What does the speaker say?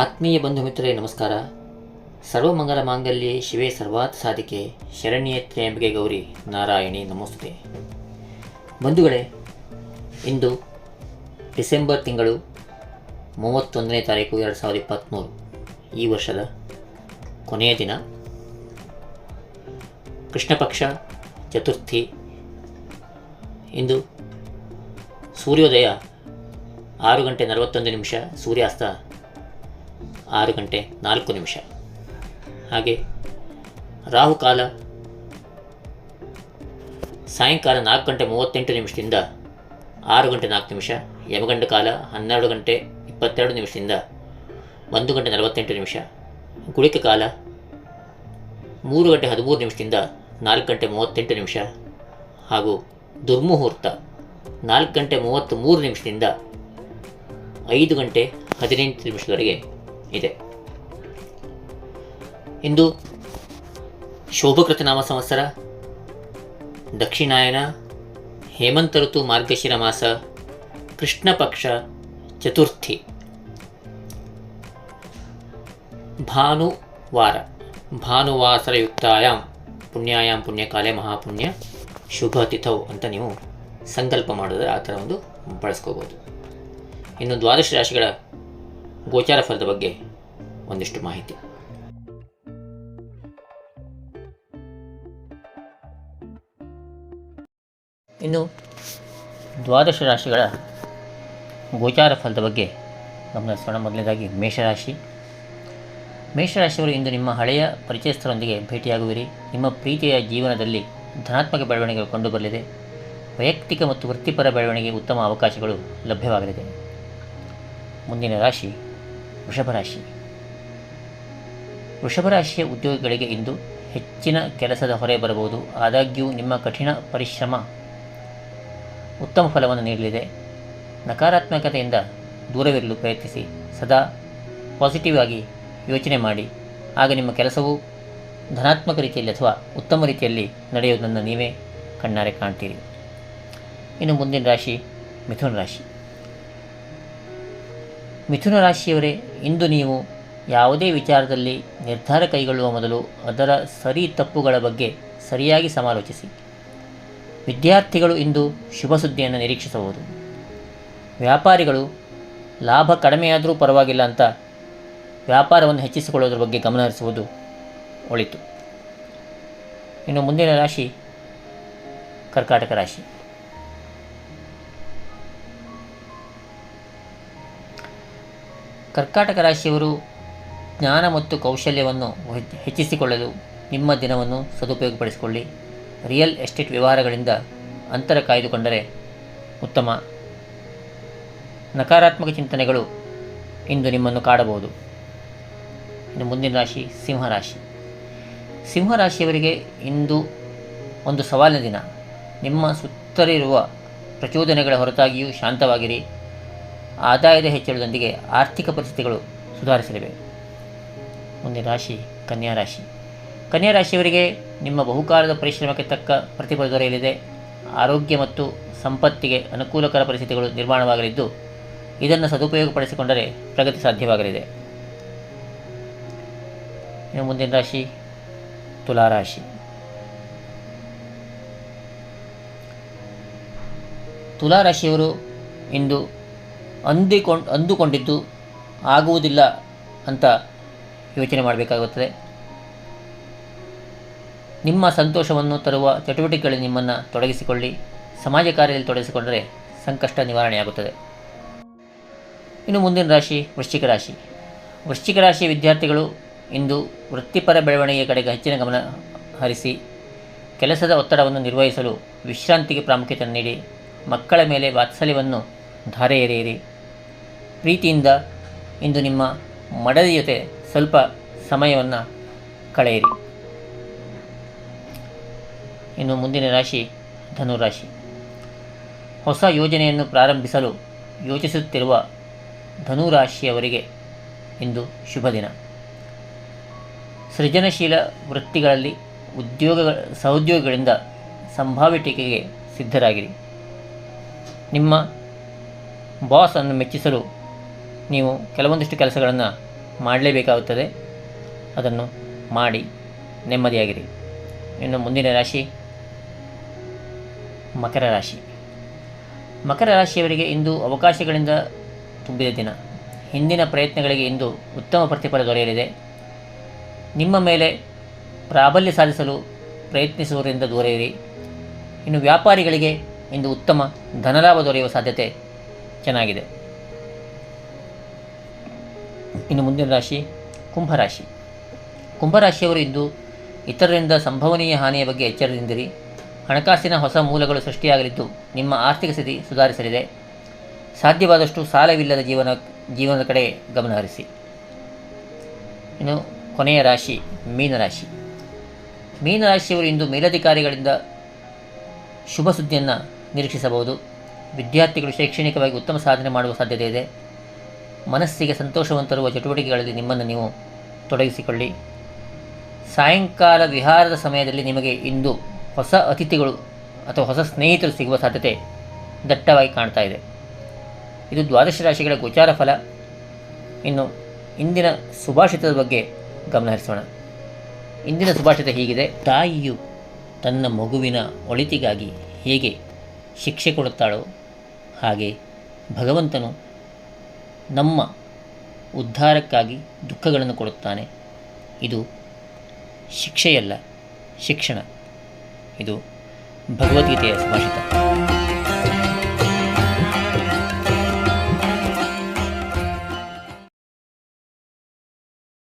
ಆತ್ಮೀಯ ಬಂಧು ಮಿತ್ರರೇ, ನಮಸ್ಕಾರ. ಸರ್ವಮಂಗಲ ಮಾಂಗಲ್ಯ ಶಿವೇ ಸರ್ವಾತ್ ಸಾಧಿಕೆ ಶರಣ್ಯ ತ್ರ್ಯಂಬಿಕೆ ಗೌರಿ ನಾರಾಯಣಿ ನಮಸ್ತೆ ಬಂಧುಗಳೇ, ಇಂದು ಡಿಸೆಂಬರ್ ತಿಂಗಳು ಮೂವತ್ತೊಂದನೇ ತಾರೀಕು ಎರಡು ಸಾವಿರದ ಇಪ್ಪತ್ತ್ಮೂರು. ಈ ವರ್ಷದ ಕೊನೆಯ ದಿನ. ಕೃಷ್ಣಪಕ್ಷ ಚತುರ್ಥಿ. ಇಂದು ಸೂರ್ಯೋದಯ ಆರು ಗಂಟೆ ನಲವತ್ತೊಂದು ನಿಮಿಷ ಸೂರ್ಯಾಸ್ತ ಆರು ಗಂಟೆ ನಾಲ್ಕು ನಿಮಿಷ. ಹಾಗೆ ರಾಹುಕಾಲ ಸಾಯಂಕಾಲ ನಾಲ್ಕು ಗಂಟೆ ಮೂವತ್ತೆಂಟು ನಿಮಿಷದಿಂದ ಆರು ಗಂಟೆ ನಾಲ್ಕು ನಿಮಿಷ, ಯಮಗಂಡ ಕಾಲ ಹನ್ನೆರಡು ಗಂಟೆ ಇಪ್ಪತ್ತೆರಡು ನಿಮಿಷದಿಂದ ಒಂದು ಗಂಟೆ ನಲವತ್ತೆಂಟು ನಿಮಿಷ, ಗುಳಿಕ ಕಾಲ ಮೂರು ಗಂಟೆ ಹದಿಮೂರು ನಿಮಿಷದಿಂದ ನಾಲ್ಕು ಗಂಟೆ ಮೂವತ್ತೆಂಟು ನಿಮಿಷ ಹಾಗೂ ದುರ್ಮುಹೂರ್ತ ನಾಲ್ಕು ಗಂಟೆ ಮೂವತ್ತ್ ಮೂರು ನಿಮಿಷದಿಂದ ಐದು ಗಂಟೆ ಹದಿನೆಂಟು ನಿಮಿಷದವರೆಗೆ ಇದೆ. ಇಂದು ಶೋಭಕೃತನಾಮ ಸಂವತ್ಸರ, ದಕ್ಷಿಣಾಯನ, ಹೇಮಂತ ಋತು ಮಾರ್ಗಶಿರ ಮಾಸ, ಕೃಷ್ಣ ಪಕ್ಷ ಚತುರ್ಥಿ, ಭಾನುವಾರ, ಭಾನುವಾಸರಯುಕ್ತಾಯಾಂ ಪುಣ್ಯಾಯಾಮ್ ಪುಣ್ಯಕಾಲೆ ಮಹಾಪುಣ್ಯ ಶುಭ ತಿಥವು ಅಂತ ನೀವು ಸಂಕಲ್ಪ ಮಾಡಿದ್ರೆ ಆ ಥರ ಒಂದು ಬಳಸ್ಕೋಬೋದು. ಇನ್ನು ದ್ವಾದಶ ರಾಶಿಗಳ ಗೋಚಾರ ಫಲದ ಬಗ್ಗೆ ಒಂದಿಷ್ಟು ಮಾಹಿತಿ. ಇನ್ನು ದ್ವಾದಶ ರಾಶಿಗಳ ಗೋಚಾರ ಫಲದ ಬಗ್ಗೆ ಗಮನಿಸೋಣ. ಮೊದಲನೇದಾಗಿ ಮೇಷರಾಶಿ. ಮೇಷರಾಶಿಯವರು ಇಂದು ನಿಮ್ಮ ಹಳೆಯ ಪರಿಚಯಸ್ಥರೊಂದಿಗೆ ಭೇಟಿಯಾಗುವಿರಿ. ನಿಮ್ಮ ಪ್ರೀತಿಯ ಜೀವನದಲ್ಲಿ ಧನಾತ್ಮಕ ಬೆಳವಣಿಗೆ ಕಂಡುಬರಲಿದೆ. ವೈಯಕ್ತಿಕ ಮತ್ತು ವೃತ್ತಿಪರ ಬೆಳವಣಿಗೆ ಉತ್ತಮ ಅವಕಾಶಗಳು ಲಭ್ಯವಾಗಲಿದೆ. ಮುಂದಿನ ರಾಶಿ ವೃಷಭ ರಾಶಿ ವೃಷಭ ರಾಶಿಯ ಉದ್ಯೋಗಿಗಳಿಗೆ ಇಂದು ಹೆಚ್ಚಿನ ಕೆಲಸದ ಹೊರೆ ಬರಬಹುದು. ಆದಾಗ್ಯೂ ನಿಮ್ಮ ಕಠಿಣ ಪರಿಶ್ರಮ ಉತ್ತಮ ಫಲವನ್ನು ನೀಡಲಿದೆ. ನಕಾರಾತ್ಮಕತೆಯಿಂದ ದೂರವಿರಲು ಪ್ರಯತ್ನಿಸಿ. ಸದಾ ಪಾಸಿಟಿವ್ ಆಗಿ ಯೋಚನೆ ಮಾಡಿ. ಆಗ ನಿಮ್ಮ ಕೆಲಸವು ಧನಾತ್ಮಕ ರೀತಿಯಲ್ಲಿ ಅಥವಾ ಉತ್ತಮ ರೀತಿಯಲ್ಲಿ ನಡೆಯುವುದನ್ನು ನೀವೇ ಕಣ್ಣಾರೆ ಕಾಣ್ತೀರಿ. ಇನ್ನು ಮುಂದಿನ ರಾಶಿ ಮಿಥುನ ರಾಶಿ. ಮಿಥುನ ರಾಶಿಯವರೇ, ಇಂದು ನೀವು ಯಾವುದೇ ವಿಚಾರದಲ್ಲಿ ನಿರ್ಧಾರ ಕೈಗೊಳ್ಳುವ ಮೊದಲು ಅದರ ಸರಿ ತಪ್ಪುಗಳ ಬಗ್ಗೆ ಸರಿಯಾಗಿ ಸಮಾಲೋಚಿಸಿ. ವಿದ್ಯಾರ್ಥಿಗಳು ಇಂದು ಶುಭ ಸುದ್ದಿಯನ್ನು ನಿರೀಕ್ಷಿಸಬಹುದು. ವ್ಯಾಪಾರಿಗಳು, ಲಾಭ ಕಡಿಮೆಯಾದರೂ ಪರವಾಗಿಲ್ಲ ಅಂತ ವ್ಯಾಪಾರವನ್ನು ಹೆಚ್ಚಿಸಿಕೊಳ್ಳೋದ್ರ ಬಗ್ಗೆ ಗಮನ ಹರಿಸುವುದು ಒಳಿತು. ಇನ್ನು ಮುಂದಿನ ರಾಶಿ ಕರ್ಕಾಟಕ ರಾಶಿ. ಕರ್ಕಾಟಕ ರಾಶಿಯವರು ಜ್ಞಾನ ಮತ್ತು ಕೌಶಲ್ಯವನ್ನು ಹೆಚ್ಚಿಸಿಕೊಳ್ಳಲು ನಿಮ್ಮ ದಿನವನ್ನು ಸದುಪಯೋಗಪಡಿಸಿಕೊಳ್ಳಿ. ರಿಯಲ್ ಎಸ್ಟೇಟ್ ವ್ಯವಹಾರಗಳಿಂದ ಅಂತರ ಕಾಯ್ದುಕೊಂಡರೆ ಉತ್ತಮ. ನಕಾರಾತ್ಮಕ ಚಿಂತನೆಗಳು ಇಂದು ನಿಮ್ಮನ್ನು ಕಾಡಬಹುದು. ಇನ್ನು ಮುಂದಿನ ರಾಶಿ ಸಿಂಹರಾಶಿ ಸಿಂಹರಾಶಿಯವರಿಗೆ ಇಂದು ಒಂದು ಸವಾಲಿನ ದಿನ. ನಿಮ್ಮ ಸುತ್ತಲಿರುವ ಪ್ರಚೋದನೆಗಳ ಹೊರತಾಗಿಯೂ ಶಾಂತವಾಗಿರಿ. ಆದಾಯದ ಹೆಚ್ಚಳದೊಂದಿಗೆ ಆರ್ಥಿಕ ಪರಿಸ್ಥಿತಿಗಳು ಸುಧಾರಿಸಲಿವೆ. ಮುಂದಿನ ರಾಶಿ, ಕನ್ಯಾ ರಾಶಿ. ಕನ್ಯಾ ರಾಶಿಯವರಿಗೆ ನಿಮ್ಮ ಬಹುಕಾಲದ ಪರಿಶ್ರಮಕ್ಕೆ ತಕ್ಕ ಪ್ರತಿಫಲ ದೊರೆಯಲಿದೆ. ಆರೋಗ್ಯ ಮತ್ತು ಸಂಪತ್ತಿಗೆ ಅನುಕೂಲಕರ ಪರಿಸ್ಥಿತಿಗಳು ನಿರ್ಮಾಣವಾಗಲಿದ್ದು, ಇದನ್ನು ಸದುಪಯೋಗಪಡಿಸಿಕೊಂಡರೆ ಪ್ರಗತಿ ಸಾಧ್ಯವಾಗಲಿದೆ. ಇನ್ನು ಮುಂದಿನ ರಾಶಿ ತುಲಾರಾಶಿ ತುಲಾರಾಶಿಯವರು ಇಂದು ಅಂದಿಕೊಂಡು ಅಂದುಕೊಂಡಿದ್ದು ಆಗುವುದಿಲ್ಲ ಅಂತ ಯೋಚನೆ ಮಾಡಬೇಕಾಗುತ್ತದೆ. ನಿಮ್ಮ ಸಂತೋಷವನ್ನು ತರುವ ಚಟುವಟಿಕೆಗಳಲ್ಲಿ ನಿಮ್ಮನ್ನು ತೊಡಗಿಸಿಕೊಳ್ಳಿ. ಸಮಾಜ ಕಾರ್ಯದಲ್ಲಿ ತೊಡಗಿಸಿಕೊಂಡರೆ ಸಂಕಷ್ಟ ನಿವಾರಣೆಯಾಗುತ್ತದೆ. ಇನ್ನು ಮುಂದಿನ ರಾಶಿ ವೃಶ್ಚಿಕ ರಾಶಿ. ವೃಶ್ಚಿಕ ರಾಶಿ ವಿದ್ಯಾರ್ಥಿಗಳು ಇಂದು ವೃತ್ತಿಪರ ಬೆಳವಣಿಗೆಯ ಕಡೆಗೆ ಹೆಚ್ಚಿನ ಗಮನ ಹರಿಸಿ ಕೆಲಸದ ಒತ್ತಡವನ್ನು ನಿರ್ವಹಿಸಲು ವಿಶ್ರಾಂತಿಗೆ ಪ್ರಾಮುಖ್ಯತೆ ನೀಡಿ ಮಕ್ಕಳ ಮೇಲೆ ವಾತ್ಸಲ್ಯವನ್ನು ಧಾರೆ ಎರೆಯಿರಿ ಪ್ರೀತಿಯಿಂದ ಇಂದು ನಿಮ್ಮ ಮಡದಿ ಜೊತೆ ಸ್ವಲ್ಪ ಸಮಯವನ್ನು ಕಳೆಯಿರಿ. ಇನ್ನು ಮುಂದಿನ ರಾಶಿ ಧನುರಾಶಿ. ಹೊಸ ಯೋಜನೆಯನ್ನು ಪ್ರಾರಂಭಿಸಲು ಯೋಚಿಸುತ್ತಿರುವ ಧನುರಾಶಿಯವರಿಗೆ ಇಂದು ಶುಭ ದಿನ. ಸೃಜನಶೀಲ ವೃತ್ತಿಗಳಲ್ಲಿ ಉದ್ಯೋಗ ಸಹೋದ್ಯೋಗಿಗಳಿಂದ ಸಂಭಾವ್ಯ ಟೀಕೆಗೆ ಸಿದ್ಧರಾಗಿರಿ. ನಿಮ್ಮ ಬಾಸ್ ಅನ್ನು ಮೆಚ್ಚಿಸಲು ನೀವು ಕೆಲವೊಂದಿಷ್ಟು ಕೆಲಸಗಳನ್ನು ಮಾಡಲೇಬೇಕಾಗುತ್ತದೆ. ಅದನ್ನು ಮಾಡಿ ನೆಮ್ಮದಿಯಾಗಿರಿ. ಇನ್ನು ಮುಂದಿನ ರಾಶಿ ಮಕರ ರಾಶಿ. ಮಕರ ರಾಶಿಯವರಿಗೆ ಇಂದು ಅವಕಾಶಗಳಿಂದ ತುಂಬಿದ ದಿನ. ಹಿಂದಿನ ಪ್ರಯತ್ನಗಳಿಗೆ ಇಂದು ಉತ್ತಮ ಪ್ರತಿಫಲ ದೊರೆಯಲಿದೆ. ನಿಮ್ಮ ಮೇಲೆ ಪ್ರಾಬಲ್ಯ ಸಾಧಿಸಲು ಪ್ರಯತ್ನಿಸುವುದರಿಂದ ದೂರ ಇರಿ. ಇನ್ನು ವ್ಯಾಪಾರಿಗಳಿಗೆ ಇಂದು ಉತ್ತಮ ಧನಲಾಭ ದೊರೆಯುವ ಸಾಧ್ಯತೆ ಚೆನ್ನಾಗಿದೆ. ಇನ್ನು ಮುಂದಿನ ರಾಶಿ ಕುಂಭರಾಶಿ ಕುಂಭರಾಶಿಯವರು ಇಂದು ಇತರರಿಂದ ಸಂಭವನೀಯ ಹಾನಿಯ ಬಗ್ಗೆ ಎಚ್ಚರದಿಂದಿರಿ. ಹಣಕಾಸಿನ ಹೊಸ ಮೂಲಗಳು ಸೃಷ್ಟಿಯಾಗಲಿದ್ದು ನಿಮ್ಮ ಆರ್ಥಿಕ ಸ್ಥಿತಿ ಸುಧಾರಿಸಲಿದೆ. ಸಾಧ್ಯವಾದಷ್ಟು ಸಾಲವಿಲ್ಲದ ಜೀವನ, ಜೀವನದ ಕಡೆ ಗಮನಹರಿಸಿ ಇನ್ನು ಕೊನೆಯ ರಾಶಿ ಮೀನರಾಶಿ ಮೀನರಾಶಿಯವರು ಇಂದು ಮೇಲಧಿಕಾರಿಗಳಿಂದ ಶುಭ ಸುದ್ದಿಯನ್ನು ನಿರೀಕ್ಷಿಸಬಹುದು. ವಿದ್ಯಾರ್ಥಿಗಳು ಶೈಕ್ಷಣಿಕವಾಗಿ ಉತ್ತಮ ಸಾಧನೆ ಮಾಡುವ ಸಾಧ್ಯತೆ ಇದೆ. ಮನಸ್ಸಿಗೆ ಸಂತೋಷವನ್ನು ತರುವ ಚಟುವಟಿಕೆಗಳಲ್ಲಿ ನಿಮ್ಮನ್ನು ನೀವು ತೊಡಗಿಸಿಕೊಳ್ಳಿ. ಸಾಯಂಕಾಲ ವಿಹಾರದ ಸಮಯದಲ್ಲಿ ನಿಮಗೆ ಇಂದು ಹೊಸ ಅತಿಥಿಗಳು ಅಥವಾ ಹೊಸ ಸ್ನೇಹಿತರು ಸಿಗುವ ಸಾಧ್ಯತೆ ದಟ್ಟವಾಗಿ ಕಾಣ್ತಾ ಇದೆ. ಇದು ದ್ವಾದಶ ರಾಶಿಗಳ ಗೋಚಾರ ಫಲ. ಇನ್ನು ಇಂದಿನ ಸುಭಾಷಿತದ ಬಗ್ಗೆ ಗಮನಹರಿಸೋಣ ಇಂದಿನ ಸುಭಾಷಿತ ಹೀಗಿದೆ, ತಾಯಿಯು ತನ್ನ ಮಗುವಿನ ಒಳಿತಿಗಾಗಿ ಹೇಗೆ ಶಿಕ್ಷೆ ಕೊಡುತ್ತಾಳೋ ಹಾಗೆ ಭಗವಂತನು ನಮ್ಮ ಉದ್ಧಾರಕ್ಕಾಗಿ ದುಃಖಗಳನ್ನು ಕೊಡುತ್ತಾನೆ. ಇದು ಶಿಕ್ಷೆಯಲ್ಲ ಶಿಕ್ಷಣ. ಇದು ಭಗವದ್ಗೀತೆಯ ಸುಭಾಷಿತ